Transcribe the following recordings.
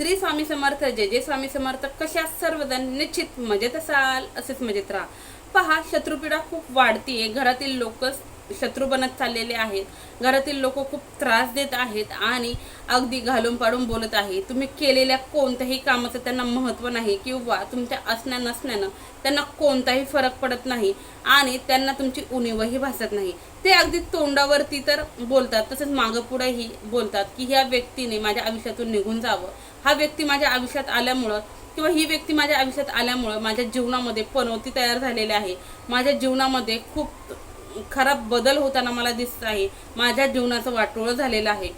श्री स्वामी समर्थ जय जय स्वामी समर्थ कशा सर्वजण निश्चित मजेत असाल असेच मजेत राहा. पहा शत्रुपीडा खूप वाढतीये. घरातील लोक शत्रू बनत चाललेले आहेत. घरातील लोक खूप त्रास देत आहेत आणि अगदी घालून पाडून बोलत आहे तुम्ही केलेल्या कोणत्याही कामाचं त्यांना महत्त्व नाही किंवा तुमच्या असण्या नसण्यानं त्यांना कोणताही फरक पडत नाही आणि त्यांना तुमची उणीवही भासत नाही. ते अगदी तोंडावरती तर बोलतात तसंच मागं पुढेही बोलतात की ह्या व्यक्तीने माझ्या आयुष्यातून निघून जावं. हा व्यक्ती माझ्या आयुष्यात आल्यामुळं किंवा ही व्यक्ती माझ्या आयुष्यात आल्यामुळं माझ्या जीवनामध्ये पनवती तयार झालेली आहे. माझ्या जीवनामध्ये खूप खराब बदल होताना मला दिसत आहे. माझ्या जीवनाचं वाटोळं झालेलं आहे.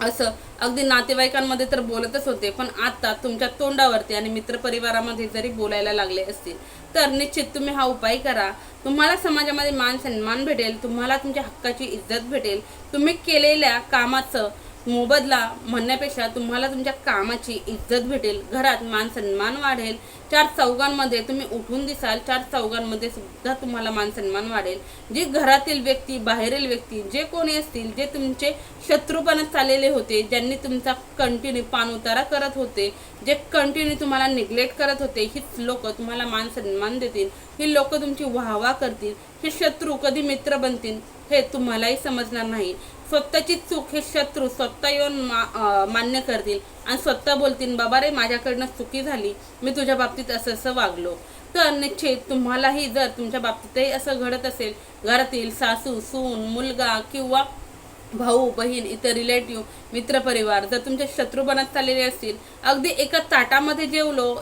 असं अगदी नातेवाईकांमध्ये तर बोलतच होते पण आता तुमच्या तोंडावरती आणि मित्रपरिवारामध्ये जरी बोलायला लागले असतील तर निश्चित तुम्ही हा उपाय करा. तुम्हाला समाजामध्ये मान सन्मान भेटेल तुम्हाला तुमच्या हक्काची इज्जत भेटेल. तुम्ही केलेल्या कामाचं मोबदला म्हणण्यापेक्षा तुम्हाला तुमच्या कामाची इज्जत भेटेल घरात मान सन्मान वाढेल. चार चौघांमध्ये तुम्ही उठून दिसाल चार चौघांमध्ये सुद्धा तुम्हाला मान सन्मान वाढेल. जे घरातील व्यक्ती बाहेरील व्यक्ती जे कोणी असतील जे तुमचे शत्रूपणात चाललेले होते ज्यांनी तुमचा कंटिन्यू पाणउतारा करत होते जे कंटिन्यू तुम्हाला निग्लेक्ट करत होते हीच लोक तुम्हाला मान सन्मान देतील. ही लोक तुमची वाहवा करतील. हे शत्रू कधी मित्र बनतील हे तुम्हालाही समजणार नाही. स्वतःची चूक हे शत्रू स्वतः येऊन मा मान्य करतील आणि स्वतः बोलतील बाबा रे माझ्याकडनं चुकी झाली मी तुझ्या बाबतीत असं असं वागलो. तर निश्चित तुम्हालाही जर तुमच्या बाबतीतही असं घडत असेल घरातील सासू सून मुलगा किंवा भाऊ बहीण इतर रिलेटिव्ह मित्रपरिवार जर तुमचे शत्रू बनत चाललेले असतील अगदी एका ताटामध्ये जेवलो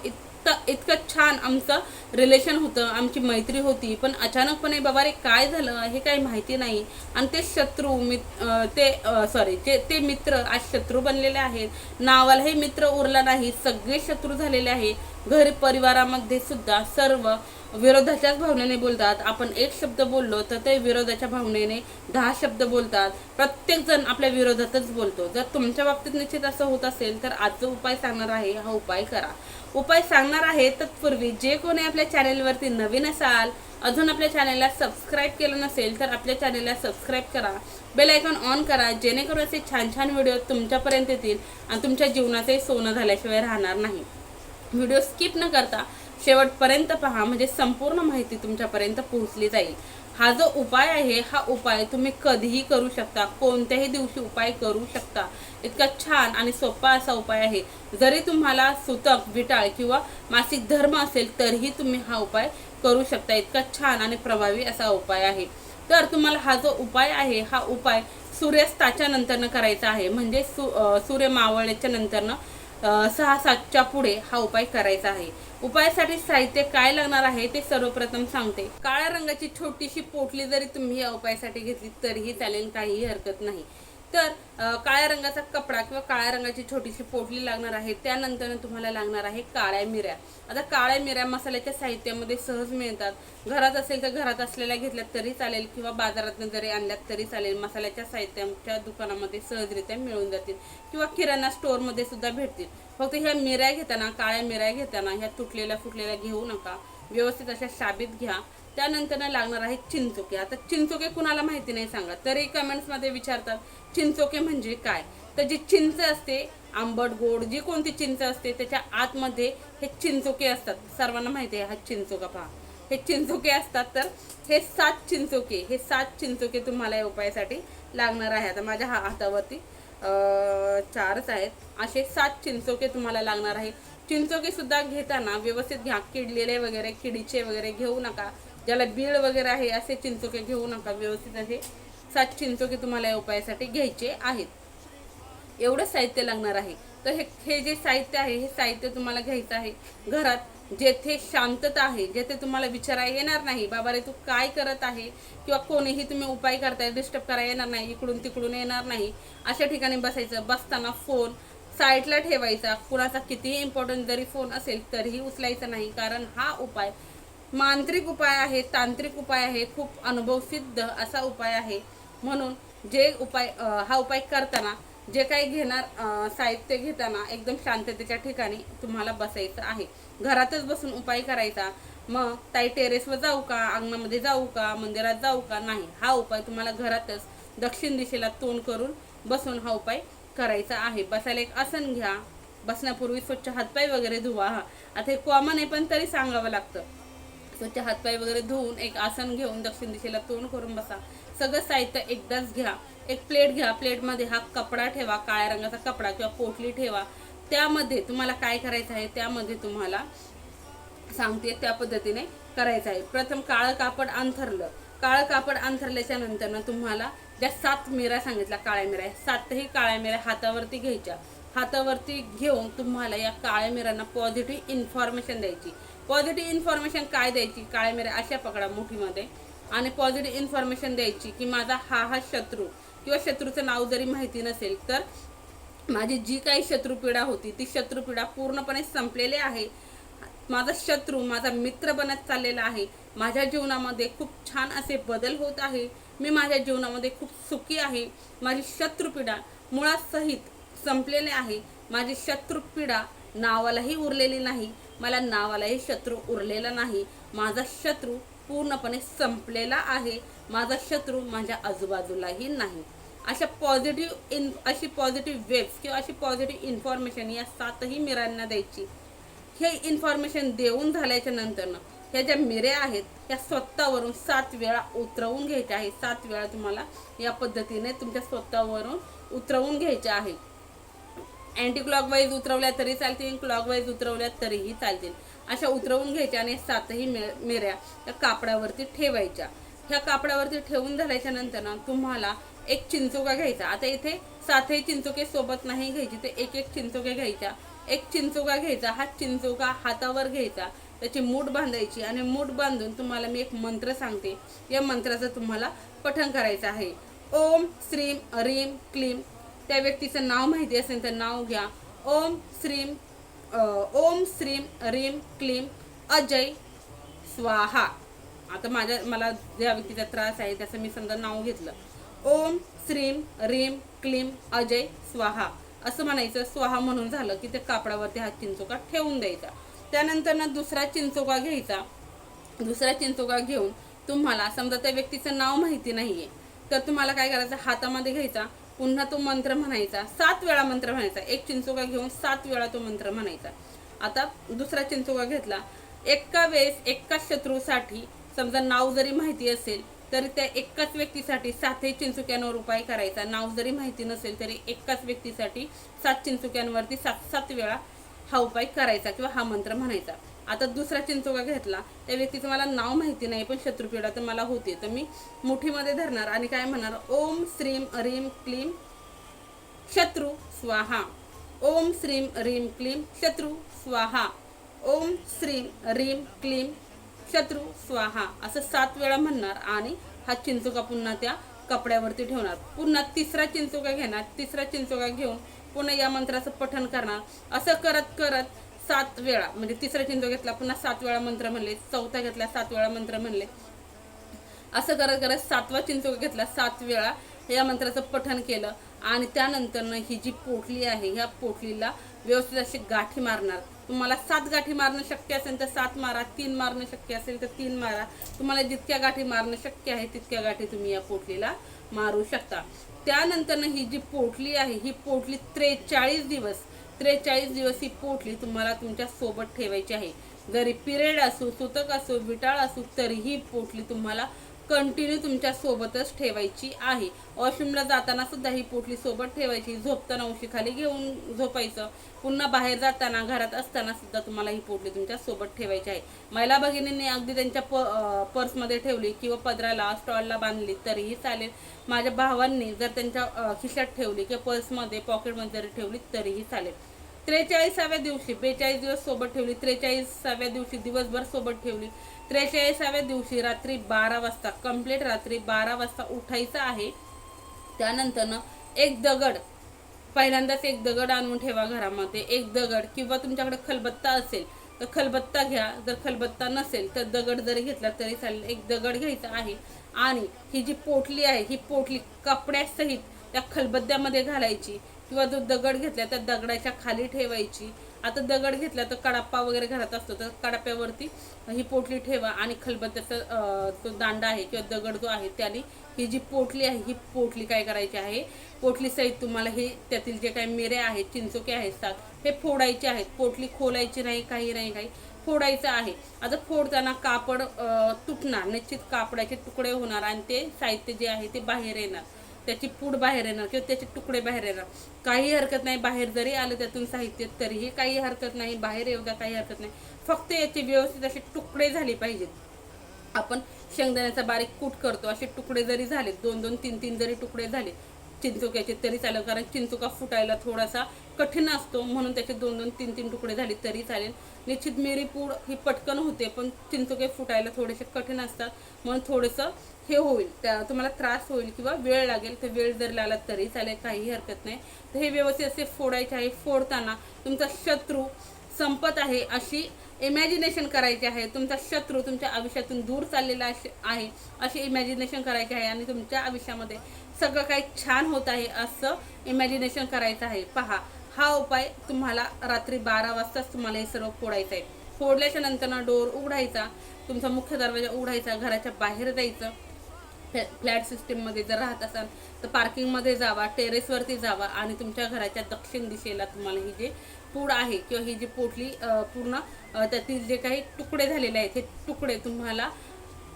इतकं इतकं छान आमचं रिलेशन होतं आमची मैत्री होती. पण अचानकपणे बाबा रे काय झालं हे काही माहिती नाही. आणि ते शत्रू मित ते सॉरी जे ते मित्र आज शत्रू बनलेले आहेत. नावालाही मित्र उरला नाही. सगळे शत्रू झालेले आहे. घर परिवारामध्ये सुद्धा सर्व विरोधाच्याच भावनेने बोलतात. आपण एक शब्द बोललो तर ते विरोधाच्या भावनेने दहा शब्द बोलतात. प्रत्येक जण आपल्या विरोधातच बोलतो. जर तुमच्या बाबतीत निश्चित असं होत असेल तर आजचा उपाय सांगणार आहे हा उपाय करा. उपाय सांगणार आहे तत्पूर्वी जे कोणी आपल्या चॅनेलवरती नवीन असाल अजून आपल्या चॅनेलला सबस्क्राईब केलं नसेल तर आपल्या चॅनेलला सबस्क्राईब करा. बेल आयकॉन ऑन करा जेणेकरून असे छान छान व्हिडिओ तुमच्यापर्यंत येतील आणि तुमच्या जीवनाचे सोनं झाल्याशिवाय राहणार नाही. व्हिडिओ स्किप न करता शेवटपर्यंत पहा म्हणजे संपूर्ण माहिती तुमच्यापर्यंत पोहोचली जाईल. हा जो उपाय आहे हा उपाय तुम्ही कधीही करू शकता कोणत्याही दिवशी उपाय करू शकता. इतका छान आणि सोपा असा उपाय आहे. जरी तुम्हाला सुतक विटाळ किंवा मासिक धर्म असेल तरीही तुम्ही हा उपाय करू शकता. इतका छान आणि प्रभावी असा उपाय आहे. तर तुम्हाला हा जो उपाय आहे हा उपाय सूर्यास्ताच्या नंतरनं करायचा आहे. म्हणजे सु सूर्य मावळल्याच्या नंतरनं सहा सातच्या पुढे हा उपाय करायचा आहे. उपायासाठी साहित्य काय लागणार आहे ते सर्वप्रथम सांगते. काळ्या रंगाची छोटीशी पोटली जरी तुम्ही या उपायासाठी घेतली तरीही चालेल काहीही हरकत नाही. तर काळ्या रंगाचा कपडा किंवा काळ्या रंगाची छोटीशी पोटली लागणार आहे त्यानंतर तुम्हाला लागणार आहे काळ्या मिऱ्या. आता काळ्या मिऱ्या मसाल्याच्या साहित्यामध्ये सहज मिळतात. घरात असेल तर घरात असलेल्या घेतल्यात तरी चालेल किंवा बाजारात जरी आणल्यात तरी चालेल मसाल्याच्या साहित्याच्या दुकानामध्ये सहजरित्या मिळून जातील किंवा किराणा स्टोअरमध्ये सुद्धा भेटतील. फक्त ह्या मिऱ्या घेताना काळ्या मिऱ्या घेताना ह्या तुटलेल्या फुटलेल्या घेऊ नका. व्यवस्थित अशा शाबीत घ्या. त्यानंतर लागणार आहे चिंचोके. आता चिंचोके कुणाला माहिती नाही सांगा. तरी कमेंट्समध्ये विचारतात चिंचोके म्हणजे काय? तर जी चिंच असते आंबट गोड जी कोणती चिंच असते त्याच्या आतमध्ये हे चिंचोके असतात. सर्वांना माहिती आहे हा चिंचोका पहा. हे चिंचोके असतात तर हे सात चिंचोके हे सात चिंचोके तुम्हाला या उपायासाठी लागणार आहे. आता माझ्या हा हातावरती चारच आहेत. असे सात चिंचोके तुम्हाला लागणार आहे. चिंचोके सुद्धा घेताना व्यवस्थित घ्या. किडलेले वगैरे किडीचे वगैरे घेऊ नका. ज्याला बीळ वगैरे आहे असे चिंचोके घेऊ नका. व्यवस्थित असे सात चिंचोके तुम्हाला या उपायासाठी घ्यायचे आहेत. एवढं साहित्य लागणार आहे. तर हे हे जे साहित्य आहे हे साहित्य तुम्हाला घ्यायचं आहे घरात. जेथे शांतता आहे जेथे तुम्हाला विचारा येणार नाही बाबा रे तू काय करत आहे? किंवा कोणीही तुम्ही उपाय करताय डिस्टर्ब करा येणार नाही इकडून तिकडून येणार नाही. अशा ठिकाणी बसायचं बसताना फोन साईडला ठेवायचा. कुणाचा कितीही इम्पॉर्टंट जरी फोन असेल तरीही उचलायचा नाही. कारण हा उपाय मांत्रिक उपाय आहे तांत्रिक उपाय आहे खूप अनुभवसिद्ध असा उपाय आहे. म्हणून जे उपाय हा उपाय करताना जे काही घेणार साहित्य घेताना एकदम शांततेच्या ठिकाणी तुम्हाला बसायचं आहे. घरातच बसून उपाय करायचा. मग ताई टेरेसवर जाऊ का? अंगणामध्ये जाऊ का? मंदिरात जाऊ का? नाही. हा उपाय तुम्हाला घरातच दक्षिण दिशेला तोंड करून बसून हा उपाय करायचा आहे. बसायला एक आसन घ्या. बसण्यापूर्वी स्वच्छ हातपाय वगैरे धुवा. हा आता हे कॉमन आहे पण तरी सांगावं लागतं. स्वच्छ हातपाय वगैरे धुवून एक आसन घेऊन दक्षिण दिशेला तोंड करून बसा. सगळं साहित्य एकदाच घ्या. एक प्लेट घ्या. प्लेटमध्ये हा कपडा ठेवा काळ्या रंगाचा कपडा किंवा पोटली ठेवा. त्यामध्ये तुम्हाला काय करायचं आहे त्यामध्ये तुम्हाला सांगते त्या पद्धतीने करायचं आहे. प्रथम काळं कापड अंथरलं. काळं कापड अंथरल्याच्या नंतर तुम्हाला ज्या सात मिऱ्या सांगितल्या काळ्या मिऱ्या सातही काळ्या मिऱ्या हातावरती घ्यायच्या. हातावरती घेऊन तुम्हाला या काळ्या मिरांना पॉझिटिव्ह इन्फॉर्मेशन द्यायची. पॉझिटिव्ह इन्फॉर्मेशन काय द्यायची? काळ्या मिऱ्या अशा पकडा मुठीमध्ये. आणि पॉझिटिव्ह इन्फॉर्मेशन द्यायची की माझा हा हा शत्रू किंवा शत्रूचं नाव जरी माहिती नसेल तर माझी जी काही शत्रुपीडा होती ती शत्रुपीडा पूर्णपणे संपलेली आहे. माझा शत्रू माझा मित्र बनत चाललेला आहे. माझ्या जीवनामध्ये खूप छान असे बदल होत आहे. मी माझ्या जीवनामध्ये खूप सुखी आहे. माझी शत्रुपीडा मुळासहित संपलेले आहे. माझी शत्रुपीडा नावालाही उरलेली नाही. मला नावालाही शत्रू उरलेला नाही. माझा शत्रू पूर्णपणे संपलेला आहे. माझा शत्रू माझ्या आजूबाजूलाही नाही. अशा पॉझिटिव्ह इन अशी पॉझिटिव्ह वेब्स किंवा अशी पॉझिटिव्ह इन्फॉर्मेशन या सातही मिरांना द्यायची. हे इन्फॉर्मेशन देऊन झाल्याच्यानंतर ह्या ज्या मिऱ्या आहेत ह्या स्वतःवरून सात वेळा उतरवून घ्यायच्या आहे सात वेळा तुम्हाला या पद्धतीने तुमच्या स्वतःवरून उतरवून घ्यायच्या आहे अँटी क्लॉकवाईज उतरवल्या तरी चालतील क्लॉकवाईज उतरवल्या तरीही चालतील. अशा उतरवून घ्यायच्या आणि सातही मे- मिऱ्या त्या कापडावरती ठेवायच्या. ह्या कापडावरती ठेवून झाल्याच्यानंतर ना तुम्हाला एक चिंचोका घ्यायचा. आता इथे सातही चिंचोके सोबत नाही घ्यायची ते एक एक चिंचोके घ्यायच्या. एक चिंचोका घ्यायचा हा चिंचोका हातावर घ्यायचा. त्याची मूठ बांधायची आणि मूठ बांधून तुम्हाला मी एक मंत्र सांगते. या मंत्राचं तुम्हाला पठण करायचं आहे. ओम श्रीम रीम क्लीम त्या व्यक्तीचं नाव माहिती असेल तर नाव घ्या. ओम श्रीम ओम श्रीम रीम क्लीम अजय स्वाहा. आता माझ्या मला ज्या व्यक्तीचा त्रास आहे त्याचं मी समजा नाव घेतलं. ओम श्रीम रीम क्लीम अजय स्वाहा. असं म्हणायचं स्वाहा म्हणून झालं की ते कापडावरती हा चिंचोका ठेवून द्यायचा. त्यानंतर ना दुसरा चिंचोका घ्यायचा. दुसरा चिंचोका घेऊन तुम्हाला समजा त्या व्यक्तीचं नाव माहिती नाही आहे तर तुम्हाला काय करायचं? हातामध्ये घ्यायचा. पुन्हा तो मंत्र म्हणायचा. सात वेळा मंत्र म्हणायचा. एक चिंचोका घेऊन सात वेळा तो मंत्र म्हणायचा. आता दुसरा चिंचोका घेतला. एका वेळेस एकाच शत्रूसाठी समजा नाव जरी माहिती असेल तरी त्या एकाच व्यक्तीसाठी सातही चिंचुक्यांवर उपाय करायचा. नाव जरी माहिती नसेल तरी एकाच व्यक्तीसाठी सात चिंचुक्यांवरती सात सात वेळा हा उपाय करायचा किंवा हा मंत्र म्हणायचा. आता दुसरा चिंचोका घेतला. त्या व्यक्तीचं मला नाव माहिती नाही पण शत्रुपीडा तर मला होती. तर मी मुठीमध्ये धरणार आणि काय म्हणणार? ओम श्रीम रीम क्लीम शत्रू स्वाहा. ओम श्रीम रीम क्लीम शत्रू स्वाहा. ओम श्रीम रीम क्लीम शत्रू स्वाहा. असं सात वेळा म्हणणार आणि हा चिंचोका पुन्हा त्या कपड्यावरती ठेवणार. पुन्हा तिसरा चिंचोका घेणार. तिसरा चिंचोका घेऊन पुन्हा या मंत्राचं पठण करणार. असं करत करत सात वेळा म्हणजे तिसरा चिंतो घेतला पुन्हा सात वेळा मंत्र म्हणले चौथा घेतला सात वेळा मंत्र म्हणले. असं करत करत सातवा चिंचोका घेतला सात वेळा या मंत्राचं पठण केलं आणि त्यानंतरनं ही जी पोटली आहे ह्या पोटलीला व्यवस्थित अशी गाठी मारणार. तुम्हाला सात गाठी मारणं शक्य असेल तर सात मारा तीन मारणं शक्य असेल तर तीन मारा. तुम्हाला जितक्या गाठी मारणं शक्य आहे तितक्या गाठी तुम्ही या पोटलीला मारू शकता. त्यानंतरनं ही जी पोटली आहे ही पोटली त्रेचाळीस दिवस त्रेचाळीस दिवस ही पोटली तुम्हाला तुमच्यासोबत ठेवायची आहे. जरी पिरियड असो सुतक असो विटाळ असो तरीही पोटली तुम्हाला कंटिन्यू तुमच्या सोबतच ठेवायची आहे. वॉशरूमला जाताना सुद्धा ही पोटली सोबत ठेवायची. झोपताना उशीखाली घेऊन झोपायचं. पुन्हा बाहेर जाताना घरात असताना सुद्धा तुम्हाला ही पोटली तुमच्यासोबत ठेवायची आहे. महिला भगिनींनी अगदी त्यांच्या प पर्समध्ये ठेवली किंवा पदराला स्टॉलला बांधली तरीही चालेल. माझ्या भावांनी जर त्यांच्या खिशात ठेवली किंवा पर्समध्ये पॉकेटमध्ये जरी ठेवली तरीही चालेल. त्रेचाळीसाव्या दिवशी बेचाळीस दिवस सोबत ठेवली. त्रेचाळीसाव्या दिवशी दिवसभर सोबत ठेवली. त्रेचाळीसाव्या दिवशी रात्री बारा वाजता कंप्लीट रात्री बारा वाजता उठायचं आहे. त्यानंतरनं एक दगड पहिल्यांदाच एक दगड आणून ठेवा घरामध्ये. एक दगड किंवा तुमच्याकडे खलबत्ता असेल तर खलबत्ता घ्या. जर खलबत्ता नसेल तर दगड जरी घेतला तरी चालेल. एक दगड घ्यायचा आहे आणि ही जी पोटली आहे ही पोटली कपड्यासहित त्या खलबत्त्यामध्ये घालायची किंवा जो दगड घेतला त्या दगडाच्या खाली ठेवायची. आता दगड घेतला तर कडाप्पा वगैरे घरात असतो तर कडाप्यावरती ही पोटली ठेवा आणि खलबत्त्याचा तो दांडा आहे किंवा दगड जो आहे त्याने ही जी पोटली आहे ही पोटली काय करायची आहे? पोटली सहित तुम्हाला हे त्यातील जे काही मिरे आहेत चिंचोके आहेत साग हे फोडायचे आहेत. पोटली खोलायची नाही काही नाही काही. फोडायचं आहे. आता फोडताना कापड तुटणार. निश्चित कापडाचे तुकडे होणार आणि ते साहित्य जे आहे ते बाहेर येणार. त्याची पूड बाहेर येणार किंवा त्याचे तुकडे बाहेर येणार काही हरकत नाही बाहेर जरी आलं त्यातून साहित्य तरीही काही हरकत नाही बाहेर येऊ द्या काही हरकत नाही. फक्त याचे व्यवस्थित असे तुकडे झाले पाहिजेत. आपण शेंगदाण्याचा बारीक कूट करतो असे तुकडे जरी झाले दोन दोन तीन तीन जरी तुकडे झाले चिंचुक्याचे तरी चालेल कारण चिंचोका फुटायला थोडासा कठीण असतो म्हणून त्याचे दोन दोन तीन तीन तुकडे झाले तरी चालेल. निश्चित मिरी पूड ही पटकन होते पण चिंचोके फुटायला थोडेसे कठीण असतात म्हणून थोडंसं हे होईल. त्या तुम्हाला त्रास होईल किंवा वेळ लागेल तर वेळ जर लागला तरी चालेल काही हरकत नाही. तर हे व्यवस्थित असे फोडायचे आहे. फोडताना तुमचा शत्रू संपत आहे अशी इमॅजिनेशन करायची आहे. तुमचा शत्रू तुमच्या आयुष्यातून दूर चाललेला आहे अशी इमॅजिनेशन करायची आहे आणि तुमच्या आयुष्यामध्ये सगळं काही छान होत आहे असं इमॅजिनेशन करायचं आहे. पहा हा उपाय तुम्हाला रात्री बारा वाजताच तुम्हाला हे सर्व फोडायचं आहे. फोडल्याच्या नंतर डोर उघडायचा तुमचा मुख्य दरवाजा उघडायचा घराच्या बाहेर जायचं फ्लॅ- फ्लॅट सिस्टीममध्ये जर राहत असाल तर पार्किंगमध्ये जावा टेरेसवरती जावा आणि तुमच्या घराच्या दक्षिण दिशेला तुम्हाला ही जे पूड आहे किंवा ही जी पोटली पूर्ण त्यातील जे काही तुकडे झालेले आहेत हे तुकडे तुम्हाला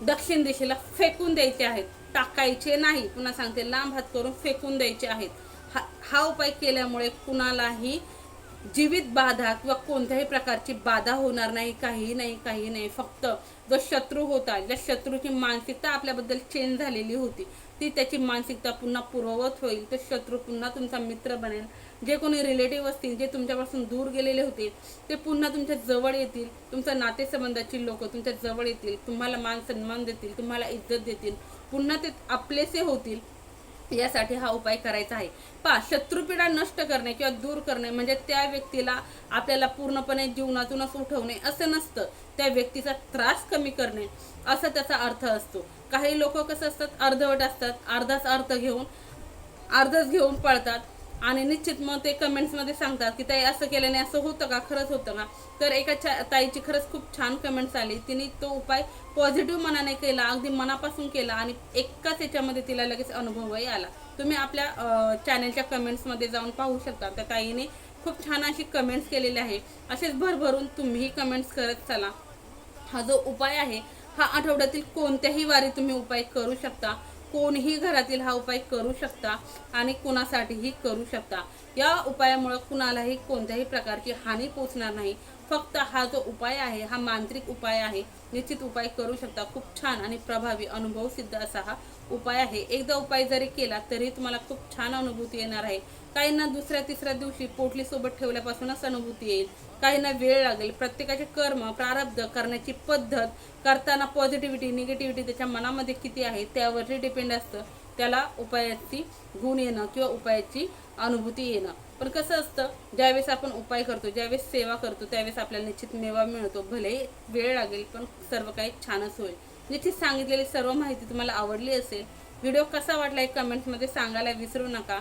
दक्षिण दिशेला फेकून द्यायचे आहेत. टाकायचे नाही. पुन्हा सांगते लांब हात करून फेकून द्यायचे आहेत. हा हा उपाय केल्यामुळे कुणालाही जीवित बाधा किंवा कोणत्याही प्रकारची बाधा होणार नाही काही नाही काही नाही. फक्त जो शत्रू होता ज्या शत्रूची मानसिकता आपल्याबद्दल चेंज झालेली होती ती त्याची मानसिकता पुन्हा पूर्ववत होईल. तो शत्रू पुन्हा तुमचा मित्र बनेल. जे कोणी रिलेटिव्ह असतील जे तुमच्यापासून दूर गेलेले होते ते पुन्हा तुमच्या जवळ येतील. तुमच्या नातेसंबंधाची लोक तुमच्या जवळ येतील. तुम्हाला मान सन्मान देतील तुम्हाला इज्जत देतील. पुन्हा ते आपलेसे होतील. यासाठी हा उपाय करायचा आहे. पा शत्रुपीडा नष्ट करणे किंवा दूर करणे म्हणजे त्या व्यक्तीला आपल्याला पूर्णपणे जीवनातूनच उठवणे असं नसतं. त्या व्यक्तीचा त्रास कमी करणे असा त्याचा अर्थ असतो. काही लोक कसं असतात? अर्धवट असतात. अर्धाच अर्थ घेऊन अर्धच घेऊन पळतात. आणि निश्चित मग ते कमेंट्समध्ये सांगतात की ताई असं केल्याने असं होतं का? खरंच होतं का? तर एका छा ताईची खरंच खूप छान कमेंट्स आली. तिने तो उपाय पॉझिटिव्ह मनाने केला अगदी मनापासून केला आणि एकाच याच्यामध्ये तिला लगेच अनुभवही आला. तुम्ही आपल्या चॅनलच्या कमेंट्समध्ये जाऊन पाहू शकता. त्या ताईने खूप छान अशी कमेंट्स केलेली आहे असेच भरभरून तुम्हीही कमेंट्स करत चला. हा जो उपाय आहे हा आठवड्यातील कोणत्याही वारी तुम्ही उपाय करू शकता. कोणीही घरातील हा उपाय करू शकता आणि कुणासाठीही करू शकता. या उपायामुळं कुणालाही कोणत्याही प्रकारची हानी पोचणार नाही. फक्त हा जो उपाय आहे हा मांत्रिक उपाय आहे निश्चित उपाय करू शकता. खूप छान आणि प्रभावी अनुभव सिद्ध असा हा उपाय आहे. एकदा उपाय जरी केला तरी तुम्हाला खूप छान अनुभूती येणार आहे. काहींना दुसऱ्या तिसऱ्या दिवशी पोटली सोबत ठेवल्यापासूनच अनुभूती येईल. काहींना वेळ लागेल. प्रत्येकाचे कर्म प्रारब्ध करण्याची पद्धत करताना पॉझिटिव्हिटी निगेटिव्हिटी त्याच्या मनामध्ये किती आहे त्यावरती डिपेंड असतं. त्याला उपायाची गुण येणं किंवा उपायाची अनुभूती येणं. पण कसं असतं ज्यावेळेस आपण उपाय करतो ज्यावेळेस सेवा करतो त्यावेळेस आपल्याला निश्चित मेवा मिळतो. भले वेळ लागेल पण सर्व काही छानच होईल. निश्चित सांगितलेली सर्व माहिती तुम्हाला आवडली असेल. व्हिडिओ कसा वाटला एक कमेंट्समध्ये सांगायला विसरू नका.